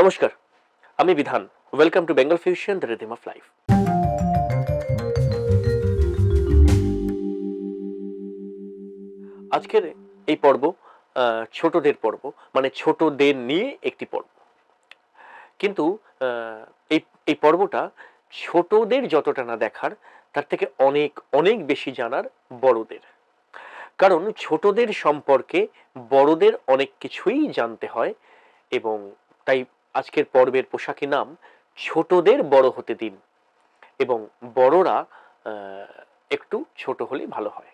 নমস্কার, আমি Bidhan. Welcome to Bengal fusion the rhythm of life আজকের এই পর্ব ছোটদের পর্ব মানে ছোটদের নিয়ে একটি পর্ব। কিন্তু এই এই পর্বটা ছোটদের যতটা না দেখার, তার থেকে অনেক অনেক বেশি জানার বড়দের। কারণ ছোটদের সম্পর্কে বড়দের অনেক কিছুই জানতে হয় এবং তাই আজকের পর্বের পোশাকি নাম ছোটদের বড় হতে দিন এবং বড়রা একটু ছোট হলে ভালো হয়।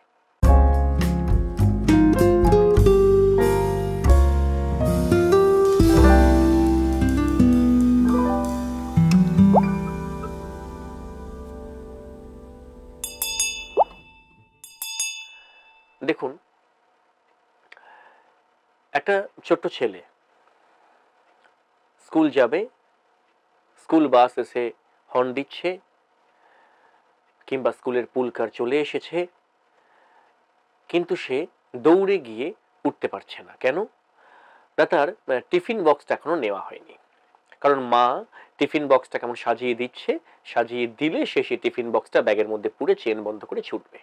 দেখুন, একটা ছোট্ট ছেলে স্কুল যাবে, স্কুল বাস এসে হর্ন দিচ্ছে, কিংবা স্কুলের পুলকার চলে এসেছে, কিন্তু সে দৌড়ে গিয়ে উঠতে পারছে না। কেন? না, তার টিফিন বক্সটা এখনও নেওয়া হয়নি। কারণ মা টিফিন বক্সটা কেমন সাজিয়ে দিচ্ছে, সাজিয়ে দিলে সে সেই টিফিন বক্সটা ব্যাগের মধ্যে পুরে চেন বন্ধ করে ছুটবে।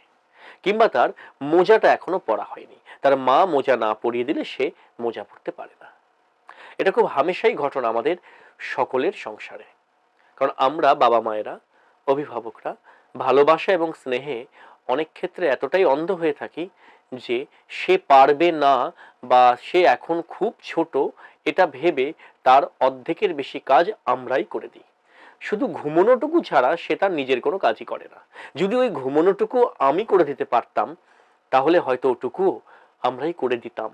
কিংবা তার মোজাটা এখনও পরা হয়নি। তার মা মোজা না পরিয়ে দিলে সে মোজা পরতে পারে না। এটা খুব হামেশাই ঘটনা আমাদের সকলের সংসারে। কারণ আমরা বাবা মায়েরা, অভিভাবকরা, ভালোবাসা এবং স্নেহে অনেক ক্ষেত্রে এতটাই অন্ধ হয়ে থাকি যে সে পারবে না বা সে এখন খুব ছোট, এটা ভেবে তার অর্ধেকের বেশি কাজ আমরাই করে দিই। শুধু ঘুমোনোটুকু ছাড়া সে তার নিজের কোনো কাজই করে না। যদি ওই ঘুমোনোটুকু আমি করে দিতে পারতাম, তাহলে হয়তো ওটুকুও আমরাই করে দিতাম।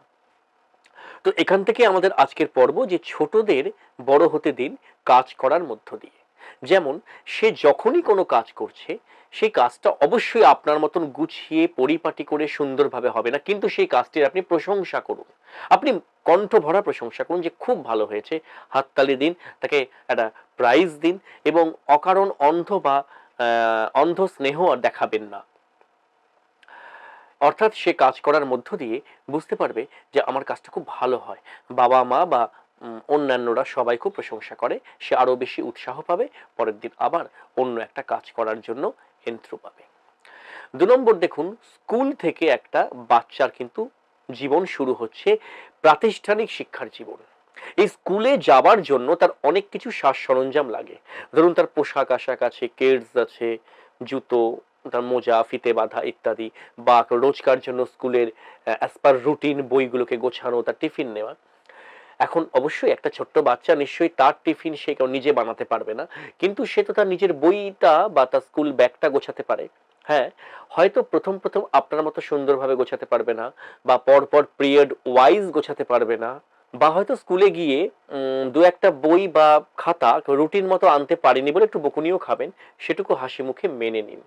তো এখান থেকে আমাদের আজকের পর্ব যে ছোটদের বড় হতে দিন কাজ করার মধ্য দিয়ে। যেমন, সে যখনই কোনো কাজ করছে, সেই কাজটা অবশ্যই আপনার মতন গুছিয়ে, পরিপাটি করে সুন্দরভাবে হবে না। কিন্তু সেই কাজটির আপনি প্রশংসা করুন। আপনি কণ্ঠ ভরা প্রশংসা করুন যে খুব ভালো হয়েছে। হাততালি দিন, তাকে একটা প্রাইজ দিন এবং অকারণ অন্ধ বা অন্ধ স্নেহ আর দেখাবেন না। অর্থাৎ সে কাজ করার মধ্য দিয়ে বুঝতে পারবে যে আমার কাজটা খুব ভালো হয়। বাবা মা বা অন্যান্যরা সবাই খুব প্রশংসা করে, সে আরও বেশি উৎসাহ পাবে, পরের দিন আবার অন্য একটা কাজ করার জন্য এন্ত্র পাবে। দু নম্বর দেখুন, স্কুল থেকে একটা বাচ্চার কিন্তু জীবন শুরু হচ্ছে প্রাতিষ্ঠানিক শিক্ষার জীবন। এই স্কুলে যাবার জন্য তার অনেক কিছু সাজ সরঞ্জাম লাগে। ধরুন তার পোশাক আশাক আছে, কেডস আছে, জুতো তার মোজা, ফিতে বাঁধা ইত্যাদি বা রোজকার জন্য স্কুলের অ্যাজ পার রুটিন বইগুলোকে গোছানো, তার টিফিন নেওয়া। এখন অবশ্যই একটা ছোট্ট বাচ্চা নিশ্চয়ই তার টিফিন সে কেউ নিজে বানাতে পারবে না। কিন্তু সে তো তার নিজের বইটা বা তার স্কুল ব্যাগটা গোছাতে পারে। হ্যাঁ হয়তো প্রথম প্রথম আপনার মতো সুন্দরভাবে গোছাতে পারবে না বা পর পর পিরিয়ড ওয়াইজ গোছাতে পারবে না বা হয়তো স্কুলে গিয়ে দু একটা বই বা খাতা রুটিন মতো আনতে পারেনি বলে একটু বকুনিও খাবেন। সেটুকু হাসি মুখে মেনে নিন।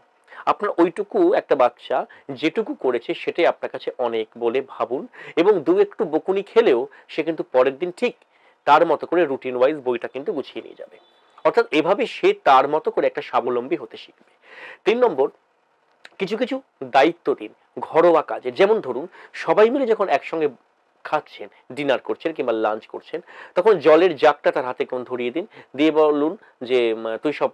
আপনার ওইটুকু একটা বাচ্চা যেটুকু করেছে সেটাই আপনার কাছে অনেক বলে ভাবুন এবং দু একটু বকুনি খেলেও সে কিন্তু পরের দিন ঠিক তার মতো করে রুটিন ওয়াইজ বইটা কিন্তু গুছিয়ে নিয়ে যাবে। অর্থাৎ এভাবে সে তার মতো করে একটা স্বাবলম্বী হতে শিখবে। তিন নম্বর, কিছু কিছু দায়িত্ব দিন, ঘরোয়া কাজে। যেমন ধরুন, সবাই মিলে যখন একসঙ্গে খাচ্ছেন ডিনার করছেন কিংবা লাঞ্চ করছেন, তখন জলের জাগটা তার হাতে কেমন ধরিয়ে দিন। দিয়ে বলুন যে তুই সব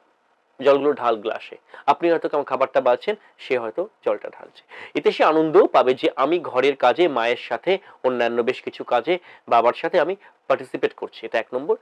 জলগুলো ঢাল গ্লাসে আপনি হয়তো কেমন খাবারটা বাড়ছেন সে হয়তো জলটা ঢালছে। এতে সে আনন্দও পাবে যে আমি ঘরের কাজে, মায়ের সাথে, অন্যান্য বেশ কিছু কাজে, বাবার সাথে আমি পার্টিসিপেট করছে, এটা এক নম্বর।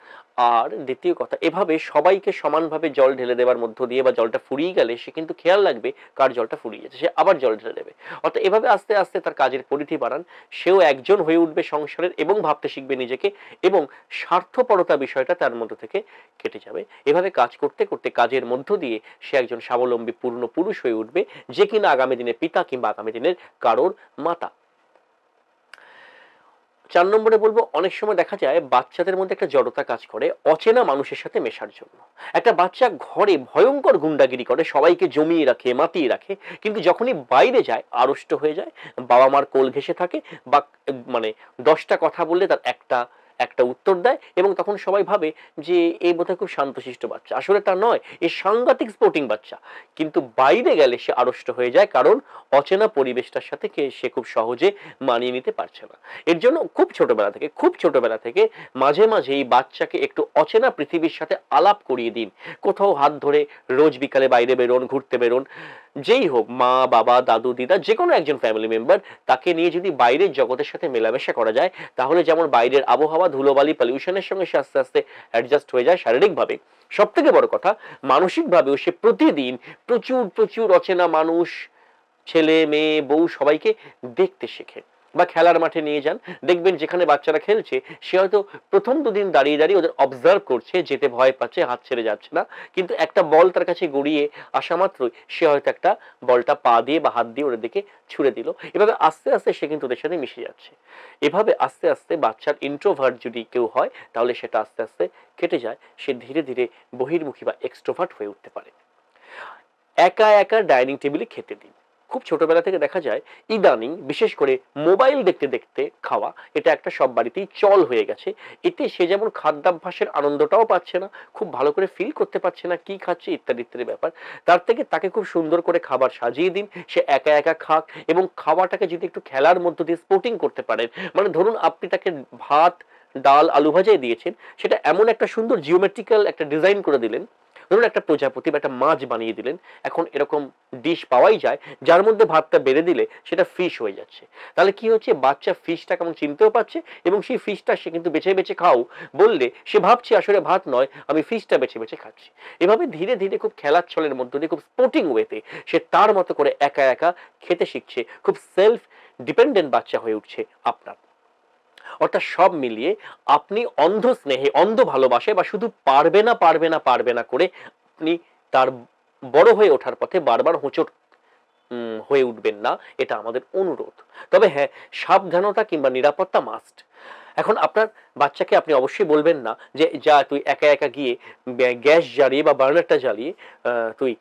আর দ্বিতীয় কথা, এভাবে সবাইকে সমানভাবে জল ঢেলে দেওয়ার মধ্য দিয়ে বা জলটা ফুরিয়ে গেলে সে কিন্তু খেয়াল রাখবে কার জলটা ফুরিয়ে যাচ্ছে সে আবার জল ঢেলে দেবে। অর্থাৎ এভাবে আস্তে আস্তে তার কাজের পরিধি বাড়ান, সেও একজন হয়ে উঠবে সংসারের এবং ভাবতে শিখবে নিজেকে এবং স্বার্থপরতা বিষয়টা তার মধ্য থেকে কেটে যাবে। এভাবে কাজ করতে করতে কাজের মধ্য দিয়ে সে একজন স্বাবলম্বী পূর্ণ পুরুষ হয়ে উঠবে, যে কিনা আগামী দিনে পিতা কিংবা আগামী দিনের কারোর মাতা। চার নম্বরে বলব, অনেক সময় দেখা যায় বাচ্চাদের মধ্যে একটা জড়তা কাজ করে অচেনা মানুষের সাথে মেশার জন্য। একটা বাচ্চা ঘরে ভয়ঙ্কর গুন্ডাগিরি করে, সবাইকে জমিয়ে রাখে, মাতিয়ে রাখে, কিন্তু যখনই বাইরে যায়, আড়ষ্ট হয়ে যায় বাবা মার কোল ঘেসে থাকে, বা মানে দশটা কথা বললে তার একটা একটা উত্তর দেয় এবং তখন সবাই ভাবে যে এই বোধহয় খুব শান্তশিষ্ট বাচ্চা। আসলে তা নয়, এ সাংঘাতিক স্পোর্টিং বাচ্চা। কিন্তু বাইরে গেলে সে আড়ষ্ট হয়ে যায় কারণ অচেনা পরিবেশটার সাথে সে খুব সহজে মানিয়ে নিতে পারছে না। এর জন্য খুব ছোটবেলা থেকে, খুব ছোটবেলা থেকে মাঝে মাঝে এই বাচ্চাকে একটু অচেনা পৃথিবীর সাথে আলাপ করিয়ে দিন। কোথাও হাত ধরে রোজ বিকালে বাইরে বেরোন, ঘুরতে বেরোন। যেই হোক, মা, বাবা, দাদু, দিদা যে কোনো একজন ফ্যামিলি মেম্বার তাকে নিয়ে যদি বাইরের জগতের সাথে মেলামেশা করা যায়, তাহলে যেমন বাইরের আবহাওয়া ধুলোবালি পলিউশনের সঙ্গে সে আস্তে আস্তে অ্যাডজাস্ট হয়ে যায় শারীরিকভাবে। সব থেকে বড় কথা, মানসিকভাবেও সে প্রতিদিন প্রচুর প্রচুর অচেনা মানুষ, ছেলে, মেয়ে, বউ সবাইকে দেখতে শেখে। বা খেলার মাঠে নিয়ে যান, দেখবেন যেখানে বাচ্চারা খেলছে, সে হয়তো প্রথম দুদিন দাঁড়িয়ে দাঁড়িয়ে ওদের অবজার্ভ করছে, যেতে ভয় পাচ্ছে, হাত ছেড়ে যাচ্ছে না। কিন্তু একটা বল তার কাছে গড়িয়ে আসা মাত্রই সে হয়তো একটা বলটা পা দিয়ে বা হাত দিয়ে ওদের দিকে ছুড়ে দিল। এভাবে আস্তে আস্তে সে কিন্তু ওদের সাথে মিশে যাচ্ছে। এভাবে আস্তে আস্তে বাচ্চার ইন্ট্রোভার্ট যদি কেউ হয়, তাহলে সেটা আস্তে আস্তে কেটে যায়, সে ধীরে ধীরে বহির্মুখী বা এক্সট্রোভার্ট হয়ে উঠতে পারে। একা একা ডাইনিং টেবিলে খেতে দিন। খুব ছোটবেলা থেকে দেখা যায় ইদানিং, বিশেষ করে মোবাইল দেখতে দেখতে খাওয়া, এটা একটা সব বাড়িতেই চল হয়ে গেছে। এতে সে যেমন খাদ্যাভ্যাসের আনন্দটাও পাচ্ছে না, খুব ভালো করে ফিল করতে পারছে না, কি খাচ্ছে ইত্যাদি ইত্যাদি ব্যাপার। তার থেকে তাকে খুব সুন্দর করে খাবার সাজিয়ে দিন, সে একা একা খাক এবং খাওয়াটাকে যদি একটু খেলার মধ্য দিয়ে স্পোর্টিং করতে পারেন মানে ধরুন আপনি তাকে ভাত, ডাল, আলু ভাজাই দিয়েছেন, সেটা এমন একটা সুন্দর জিওমেট্রিক্যাল একটা ডিজাইন করে দিলেন ধরুন একটা প্রজাপতি বা একটা মাছ বানিয়ে দিলেন, এখন এরকম ডিশ পাওয়াই যায়, যার মধ্যে ভাতটা বেড়ে দিলে সেটা ফিশ হয়ে যাচ্ছে। তাহলে কি হচ্ছে? বাচ্চা ফিশটা কেমন চিনতেও পাচ্ছে এবং সেই ফিশটা সে কিন্তু বেছে বেছে খাও বললে সে ভাবছে, আসলে ভাত নয়, আমি ফিশটা বেছে বেছে খাচ্ছি। এভাবে ধীরে ধীরে খুব খেলার ছলের মধ্য দিয়ে, খুব স্পোর্টিং ওয়েতে সে তার মতো করে একা একা খেতে শিখছে। খুব সেলফ ডিপেন্ডেন্ট বাচ্চা হয়ে উঠছে আপনার। অর্থাৎ সব মিলিয়ে আপনি অন্ধ স্নেহে অন্ধ ভালোবাসে বা শুধু পারবে না পারবে না পারবে না করে আপনি তার বড় হয়ে ওঠার পথে বারবার হোঁচট হয়ে উঠবেন না। এটা আমাদের অনুরোধ। তবে হ্যাঁ সাবধানতা কিংবা নিরাপত্তা মাস্ট এখন আপনার বাচ্চাকে আপনি অবশ্যই বলবেন না যে, যা, তুই একা একা গিয়ে গ্যাস জ্বালিয়ে বা বার্নারটা জ্বালিয়ে তুই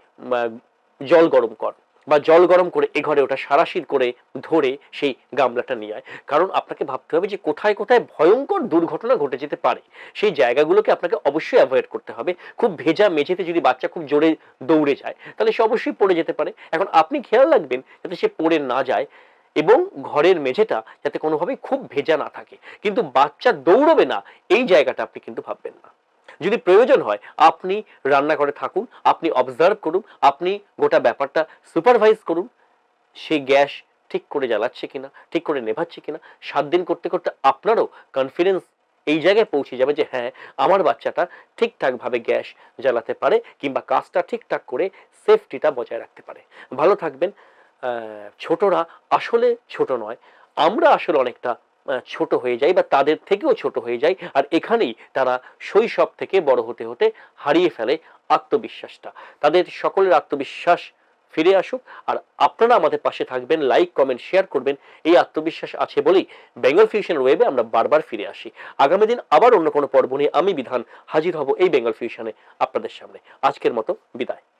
জল গরম কর। বা জল গরম করে এ ঘরে ওটা সারাশির করে ধরে সেই গামলাটা নিয়ে আয়। কারণ আপনাকে ভাবতে হবে যে কোথায় কোথায় ভয়ঙ্কর দুর্ঘটনা ঘটে যেতে পারে। সেই জায়গাগুলোকে আপনাকে অবশ্যই অ্যাভয়েড করতে হবে। খুব ভেজা মেঝেতে যদি বাচ্চা খুব জোরে দৌড়ে যায়, তাহলে সে অবশ্যই পড়ে যেতে পারে। এখন আপনি খেয়াল রাখবেন যাতে সে পড়ে না যায় এবং ঘরের মেঝেটা যাতে কোনোভাবেই খুব ভেজা না থাকে। কিন্তু বাচ্চা দৌড়বে না, এই জায়গাটা আপনি কিন্তু ভাববেন না। যদি প্রয়োজন হয়, আপনি রান্নাঘরে থাকুন, আপনি অবজার্ভ করুন, আপনি গোটা ব্যাপারটা সুপারভাইজ করুন, সেই গ্যাস ঠিক করে জ্বালাচ্ছে কিনা, ঠিক করে নেভাচ্ছে কিনা, সাত দিন করতে করতে আপনারও কনফিডেন্স এই জায়গায় পৌঁছে যাবে যে হ্যাঁ আমার বাচ্চাটা ঠিকঠাকভাবে গ্যাস জ্বালাতে পারে কিংবা কাজটা ঠিকঠাক করে সেফটিটা বজায় রাখতে পারে। ভালো থাকবেন। ছোটরা আসলে ছোট নয়, আমরা আসলে অনেকটা ছোট হয়ে যায় বা তাদের থেকেও ছোট হয়ে যায়। আর এখানেই তারা শৈশব থেকে বড় হতে হতে হারিয়ে ফেলে আত্মবিশ্বাসটা। তাদের সকলের আত্মবিশ্বাস ফিরে আসুক। আর আপনারা আমাদের পাশে থাকবেন লাইক কমেন্ট শেয়ার করবেন। এই আত্মবিশ্বাস আছে বলেই বেঙ্গল ফিউশন ওয়েবে আমরা বারবার ফিরে আসি। আগামী দিন আবার অন্য কোনো পর্ব নিয়ে আমি বিধান হাজির হব এই বেঙ্গল ফিউশনে আপনাদের সামনে। আজকের মতো বিদায়।